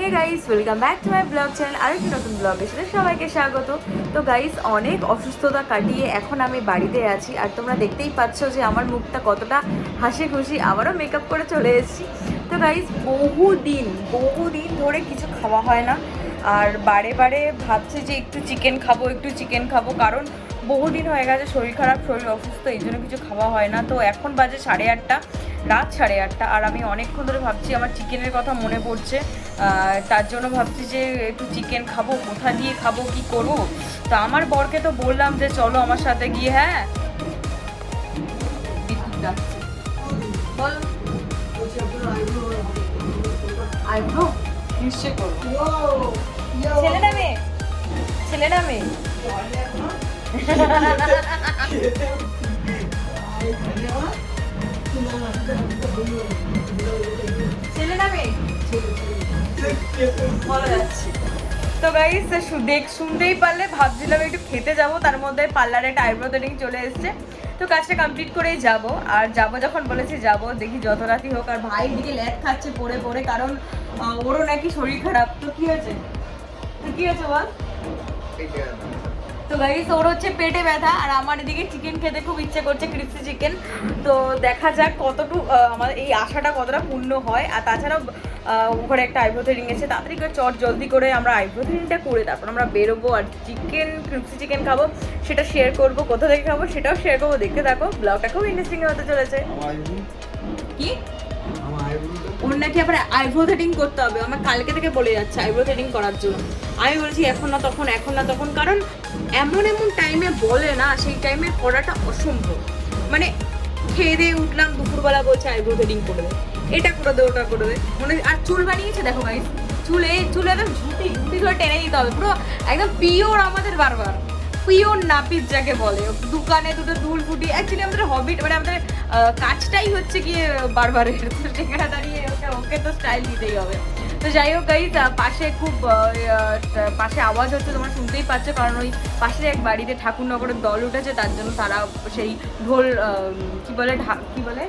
Hey guys welcome back to my vlog channel আরেকটি নতুন ব্লগে সাথে সবাইকে স্বাগত। তো গাইস অনেক অসুস্থতা কাটিয়ে এখন আমি বাড়িতে আছি। আর তোমরা দেখতেই পাচ্ছ যে আমার মুখটা কতটা হাসি খুশি আবারও মেকআপ করে চলে এসেছি। তো গাইস বহুদিন বহুদিন ধরে কিছু খাওয়া হয় না। আর বারে বারে ভাবছি যে একটু চিকেন খাব, একটু চিকেন খাব। কারণ বহুদিন হয়ে গেছে শরীর খারাপ শরীর অসুস্থ এই জন্য কিছু খাওয়া হয় না। তো এখন বাজে সাড়ে আটটা রাত সাড়ে আটটা। আর আমি অনেকক্ষণ ধরে ভাবছি আমার চিকেনের কথা মনে পড়ছে। তার জন্য ভাবছি যে একটু চিকেন খাব কোথা দিয়ে খাব কি করব? তো আমার বরকে তো বললাম যে চলো আমার সাথে গিয়ে হ্যাঁ? বিদ্যুৎ ডাকছে বল আইব্রো? নিশ্চয় করব। ছেলে না মেয়ে? ছেলে না মেয়ে? তো গাইস দেখ শুনতেই পারলে ভাবছিলাম একটু খেতে যাব তার মধ্যে পার্লারে একটা আইব্রো থ্রেডিং চলে এসেছে। তো কাজটা কমপ্লিট করেই যাব। আর যাব যখন বলেছি যাব দেখি যত রাতি হোক আর ভাই দিকে ল্যাদ খাচ্ছে পড়ে পড়ে কারণ ওরও নাকি শরীর খারাপ তো কি হয়েছে? তো কি হয়েছে বল তো গাইস ওর হচ্ছে পেটে ব্যথা আর আমার এদিকে চিকেন খেতে খুব ইচ্ছে করছে ক্রিপসি চিকেন তো দেখা যাক কতটুকু আমার এই আশাটা কতটা পূর্ণ হয়। আর তাছাড়াও ওখানে একটা আইব্রো থ্রেডিং এসে তাড়াতাড়ি করে চট জলদি করে আমরা আইব্রো থ্রেডিংটা করে তারপর আমরা বেরোবো আর চিকেন ক্রিপসি চিকেন খাব। সেটা শেয়ার করব কোথা থেকে খাব সেটাও শেয়ার করব। দেখতে থাকো ব্লগটা খুব ইন্টারেস্টিং হতে চলেছে। কি? ওর নাকি আবার আইব্রো থ্রেডিং করতে হবে। আমার কালকে থেকে বলে যাচ্ছে আইব্রো থ্রেডিং করার জন্য। আমি বলছি এখন না তখন এখন না তখন। কারণ এমন এমন টাইমে বলে না, সেই টাইমে করাটা অসম্ভব। মানে খেয়ে দিয়ে উঠলাম, দুপুরবেলা বলছে আইব্রো থ্রেডিং করে দে। এটা করে দে, ওটা করে দে। মানে আর চুল বানিয়েছে, দেখো গাইস চুলে চুলে একদম ঝুটি ঝুটি ধরে টেনে দিতে হবে, পুরো একদম পিওর আমাদের বারবার। পিওর নাপিত যাকে বলে, দোকানে দুটো দুল ফুটি অ্যাকচুয়ালি আমাদের হবিট মানে আমাদের কাজটাই হচ্ছে গিয়ে বারবারের তো সেখানে দাঁড়িয়ে ওকে ওকে তো স্টাইল দিতেই হবে। তো যাই হোক গাইজ পাশে খুব পাশে আওয়াজ হচ্ছে, তোমরা শুনতেই পাচ্ছ, কারণ ওই পাশের এক বাড়িতে ঠাকুরনগরের দল উঠেছে, তার জন্য তারা সেই ঢোল কি বলে কি বলে?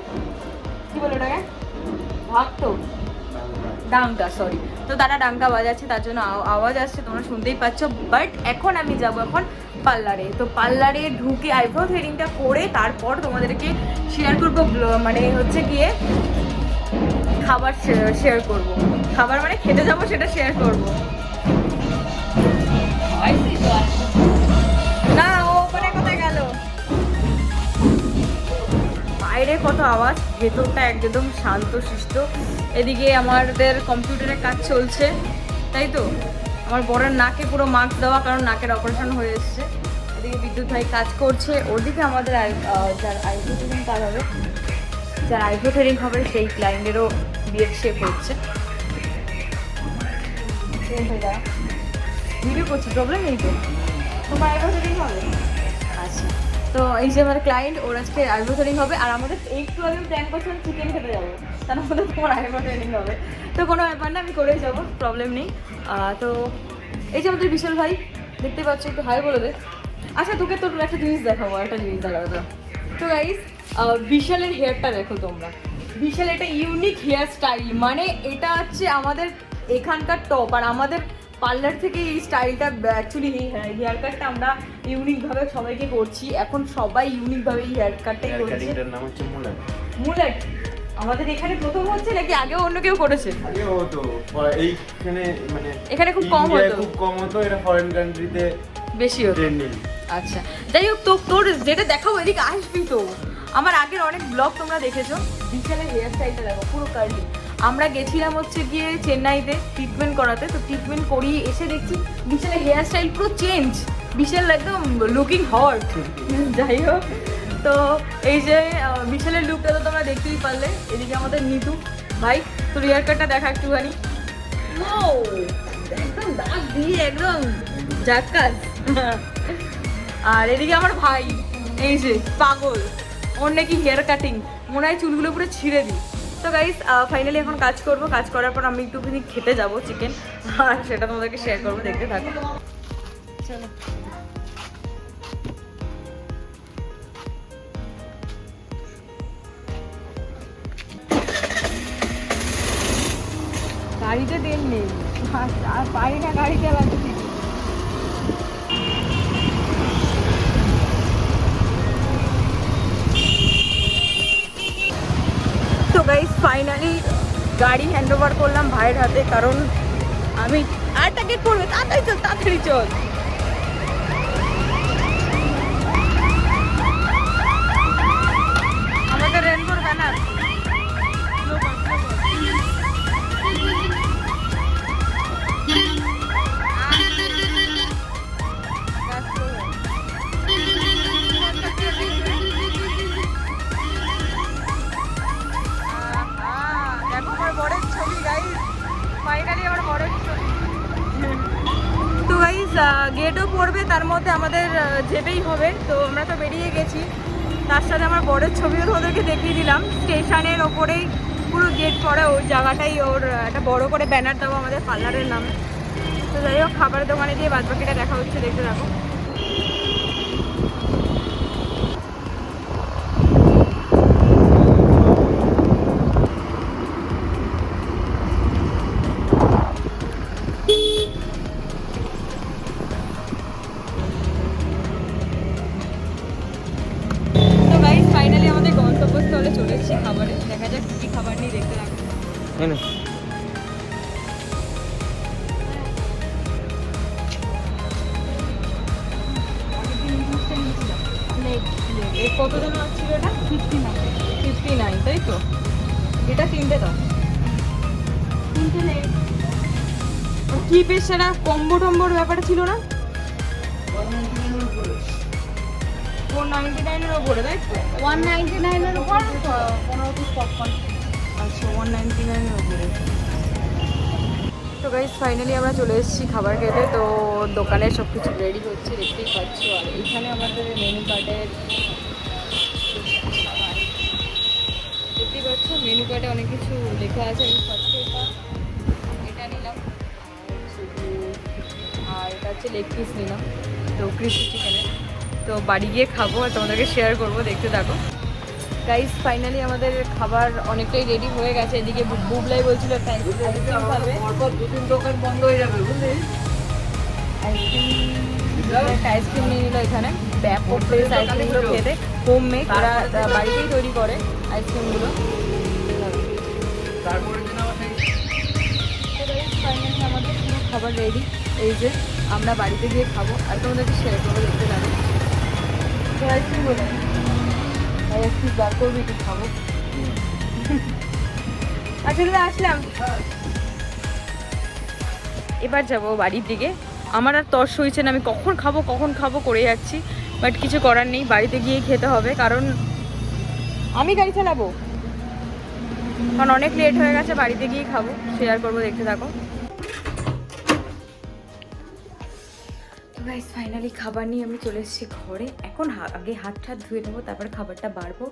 কি বলে ওটাকে? ডাঙ্কা সরি তো তারা ডাঙ্কা বাজাচ্ছে, তার জন্য আও- আওয়াজ আসছে, তোমরা শুনতেই পাচ্ছ বাট এখন আমি যাব এখন পার্লারে। তো পার্লারে ঢুকে আইব্রো থ্রেডিংটা করে তারপর তোমাদেরকে শেয়ার করব মানে হচ্ছে গিয়ে খাবার শেয়ার করব। খাবার মানে খেতে যাব সেটা শেয়ার করব। না ওখানে কোথায় গেল? বাইরে কত আওয়াজ? ভেতরটা একদম শান্ত, শিষ্ট। এদিকে আমাদের কম্পিউটারে কাজ চলছে, তাই তো? আমার বরের নাকে পুরো মাস্ক দেওয়া, কারণ নাকের অপারেশন হয়ে এসছে। এদিকে বিদ্যুৎ ভাই কাজ করছে, ওদিকে আমাদের যার থ্রেডিং কাজ হবে, যার থ্রেডিং হবে, সেই ক্লায়েন্টেরও বিয়ের শেপ হচ্ছে। ভিডিও করছি প্রবলেম নেই তো। তোমার আইব্রো থ্রেডিং হবে? আচ্ছা। তো এই যে আমার ক্লায়েন্ট ওর আজকে আইব্রো থ্রেডিং হবে আর আমাদের একটু আগে প্ল্যান করছিলাম চিকেন খেতে যাব। তার মধ্যে তোমার আইব্রো থ্রেডিং হবে। তো কোনো ব্যাপার না আমি করেই যাব প্রবলেম নেই। তো এই যে আমাদের বিশাল ভাই দেখতে পাচ্ছ একটু হাই বলে দে। আচ্ছা তোকে তোর একটা জিনিস দেখাবো একটা জিনিস দেখাবো তো। তো গাইস বিশালের হেয়ারটা দেখো তোমরা। বিশাল এটা ইউনিক হেয়ার স্টাইল মানে এটা হচ্ছে আমাদের এখানকার টপ আর আমাদের পার্লার থেকে এই স্টাইলটা অ্যাকচুয়ালি হেয়ার কাটটা আমরা ইউনিকভাবে সবাইকে করছি। এখন সবাই ইউনিকভাবে এই হেয়ার কাটটাই করছে। নাম হচ্ছে মুলার মুলেট আমাদের এখানে প্রথম হচ্ছে নাকি আগেও অন্য কেউ করেছে? আগে হতো। এইখানে মানে এখানে খুব কম হতো। খুব কম হতো। এটা ফরেন কান্ট্রিতে বেশি হতো। আচ্ছা। যাই হোক তো তোর যেটা দেখাও এদিকে আসবি তো। আমার আগের অনেক ব্লগ তোমরা দেখেছ। বিশালের হেয়ার স্টাইলটা দেখো পুরো কার্লি আমরা গেছিলাম হচ্ছে গিয়ে চেন্নাইতে ট্রিটমেন্ট করাতে তো ট্রিটমেন্ট করিয়ে এসে দেখছি বিশালের হেয়ার স্টাইল পুরো চেঞ্জ বিশাল একদম লুকিং হট যাই হোক তো এই যে বিশালের লুকটা তো তোমরা দেখতেই পারলে। এদিকে আমাদের নিতু ভাই তোর হেয়ার কাটটা দেখা একটুখানি! একদম দাগ দিয়ে একদম জাক্কাস আর এদিকে আমার ভাই এই যে পাগল। ওর নাকি হেয়ার কাটিং মনে হয় চুলগুলো পুরো ছিঁড়ে দিই। তো গাইস ফাইনালি এখন কাজ করব। কাজ করার পর আমি একটুখানি খেতে যাব চিকেন আর সেটা তোমাদেরকে শেয়ার করব দেখতে থাকো। চলো। গাড়িতে তেল নেই। আর- আর পারি না গাড়ি চালাতে গাইস ফাইনালি গাড়ি হ্যান্ড ওভার করলাম ভাইয়ের হাতে, কারণ আমি আর তাকে করবে তাড়াতাড়ি চল তাড়াতাড়ি চল। মধ্যে আমাদের যেতেই হবে। তো আমরা তো বেরিয়ে গেছি। তার সাথে আমার বড়ের ছবিও ওদেরকে দেখিয়ে দিলাম। স্টেশনের ওপরেই পুরো গেট পড়া ওই জায়গাটাই ওর একটা বড় করে ব্যানার দেবো আমাদের পার্লারের নামে। তো যাই হোক, খাবারের দোকানে দিয়ে বাদবাকিটা দেখা হচ্ছে, দেখতে থাকো। তো এটা তিনটে দাও। তিনটে নেই। কি বেশ সেটা কম্বো টম্বোর ব্যাপারে ছিল না? ফোর নাইনটি নাইনের ওপরে তাই ওয়ান নাইনটি নাইনের উপর পনেরো পিস পপকর্ন আচ্ছা ওয়ান নাইনটি নাইনের ওপরে। তো গাইজ ফাইনালি আমরা চলে এসেছি খাবার খেতে। তো দোকানে সব কিছু রেডি হচ্ছে দেখতেই পাচ্ছ। আর এখানে আমাদের মেনু কার্ডের পাচ্ছ মেনু কার্ডে অনেক কিছু লেখা আছে আমি এটা নিলাম আর এটা হচ্ছে লেগ পিস নিলাম তো ক্রিসপি চিকেনের তো বাড়ি গিয়ে খাব আর তোমাদেরকে শেয়ার করব দেখতে থাকো গাইস ফাইনালি আমাদের খাবার অনেকটাই রেডি হয়ে গেছে এদিকে বুবলাই বলছিল আইসক্রিম দোকান বন্ধ হয়ে যাবে বুঝলি আইসক্রিম নিয়ে নিল এখানে ব্যাপক আইসক্রিমগুলো খেতে হোম মেড ওরা বাড়িতেই তৈরি করে আইসক্রিমগুলো আমাদের পুরো খাবার রেডি এই যে আমরা বাড়িতে গিয়ে খাব। আর তোমাদেরকে শেয়ার করব দেখতে পাবো তো আইসক্রিম বলে? আইসক্রিম বার করবি একটু খাব। আসলে আসলাম। এবার যাব বাড়ির দিকে। আমার আর তর্স হয়েছে না আমি কখন খাব কখন খাব করে যাচ্ছি। বাট কিছু করার নেই বাড়িতে গিয়ে খেতে হবে কারণ আমি গাড়ি চালাবো। কারণ অনেক লেট হয়ে গেছে, বাড়িতে গিয়ে খাব। শেয়ার করব, দেখতে থাকো। গাইস ফাইনালি খাবার নিয়ে আমি চলে এসেছি ঘরে। এখন আগে হাত টাত ধুয়ে নেব, তারপরে খাবারটা বাড়বো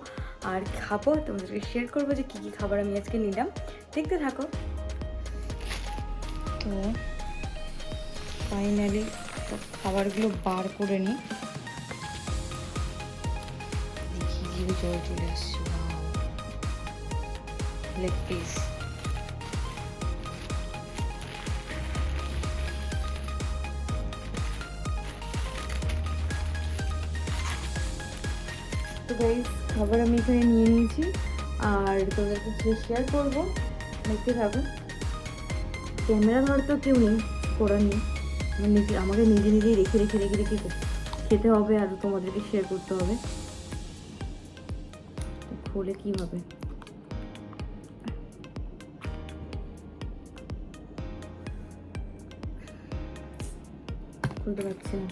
আর খাব। তোমাদেরকে শেয়ার করব যে কী কী খাবার আমি আজকে নিলাম। দেখতে থাকো। তো ফাইনালি খাবারগুলো বার করে নিই। দেখি জল চলে আসছে লেগ পিস তো গাইস খাবার আমি এখানে নিয়ে নিয়েছি, আর তোদেরকে শেয়ার করব। দেখতে থাকো। ক্যামেরা ধর তো কেউ নেই, করার নেই। নিজে, আমাকে নিজে নিজেই রেখে রেখে রেখে রেখে খেতে হবে আর তোমাদেরকে শেয়ার করতে হবে। খোলে কী খুলতে পারছি না।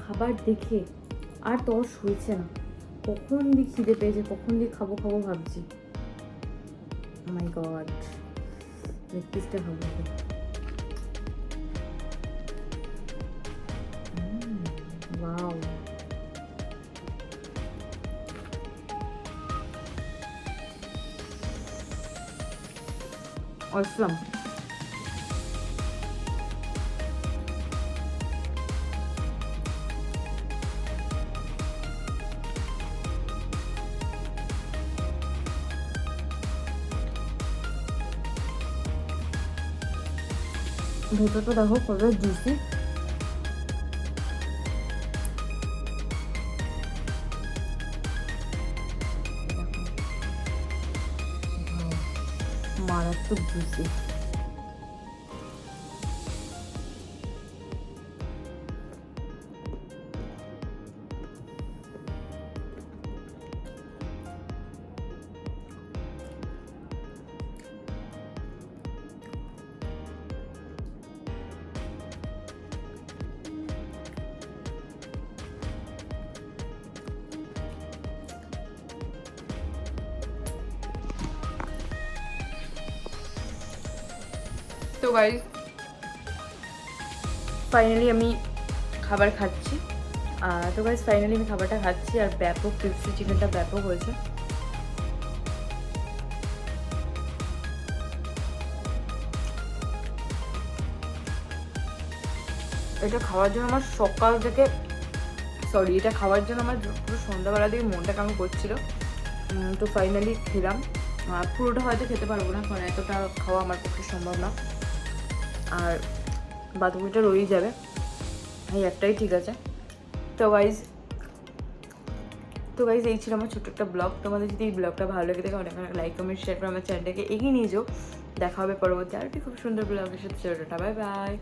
খাবার দেখে আর তর্স হয়েছে না কখন দিয়ে খিদে পেয়েছে, কখন দিয়ে খাব খাব ভাবছি মাই গড লেগ পিসটা খাব আগে। অসম ভেতরটা দেখো কত জুসি মারাত্মক জুসি তো গাইজ ফাইনালি আমি খাবার খাচ্ছি। তো গাইজ ফাইনালি আমি খাবারটা খাচ্ছি, আর ব্যাপক ক্রিপসি চিকেনটা ব্যাপক হয়েছে। এটা খাওয়ার জন্য আমার সকাল থেকে সরি এটা খাওয়ার জন্য আমার পুরো সন্ধ্যাবেলা থেকে মনটা কেমন করছিল। তো ফাইনালি খেলাম। পুরোটা হয়তো খেতে পারব না, কারণ এতটা খাওয়া আমার পক্ষে সম্ভব না। আর বাথরুমটা রয়েই যাবে। এই একটাই ঠিক আছে। তো গাইজ তো গাইজ এই ছিল আমার ছোট্ট একটা ব্লগ তোমাদের যদি এই ব্লগটা ভালো লেগে থাকে, অনেক অনেক লাইক কমেন্ট শেয়ার করে আমার চ্যানেলটাকে এগিয়ে নিয়ে যাও। দেখা হবে পরবর্তী আর কি খুব সুন্দর ব্লগের সাথে। Bye bye